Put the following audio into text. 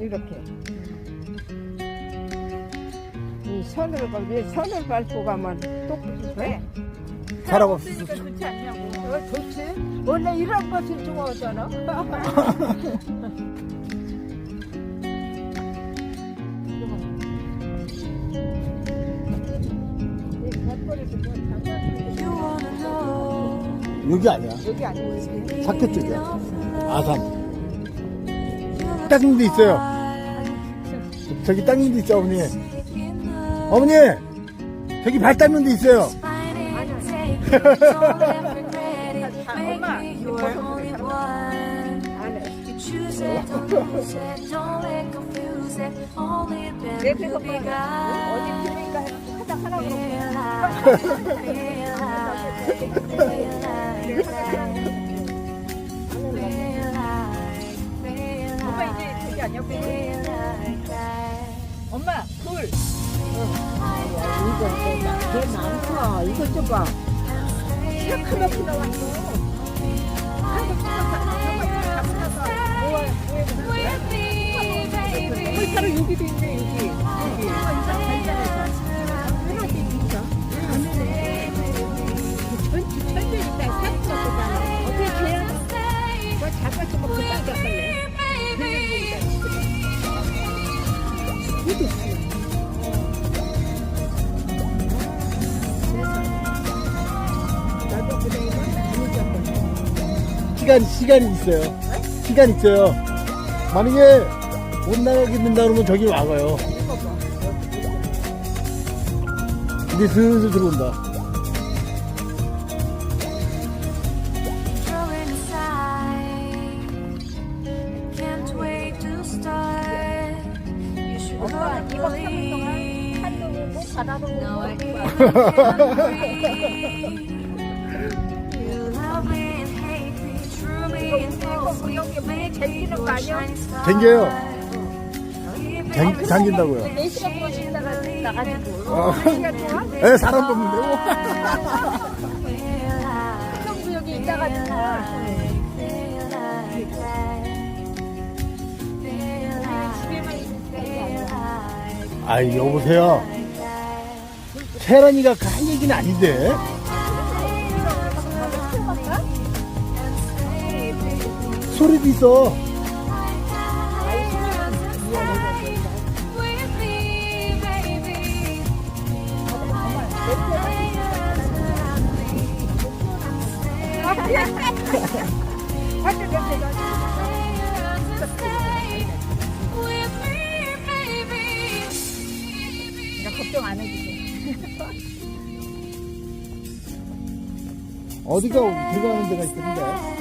이렇게 이 손으로 밟 손을 밟고 가면 똑부지 사람 없으니까 좋지 않냐고 어, 좋지 원래 이런 것을 좋아하잖아 여기 아니야. 여기 아니고 여기. 사케 쪽이야. 아산. 다른 데 있어요. 저기 땅데 있죠, 어머니. 어머니! 저기 발 닦는 데 있어요. 내 어디 하다 엄 이거 좀 봐. 새카맣게 나왔어. 털타로 여기도 있네 여기. 여기. 시간, 시간이 있어요. 시간 있어요. 만약에 못 나가게 된다 그러면 저기 와봐요. 이제 슬슬 들어온다. 엄마 동안 No, I 댕겨요. 댕, 당긴다고요. 4시간 동안 쉬다가 나가지고 어. 4시간 동안 에, 사람 뽑는데요? 있다가지고 집에만 있는 게 아니야 아이, 여보세요. 세란이가 그한 얘기는 아닌데. 소리도 있어. 그러니까 걱정 안 해주세요 어디가 들어가는 데가 있던데.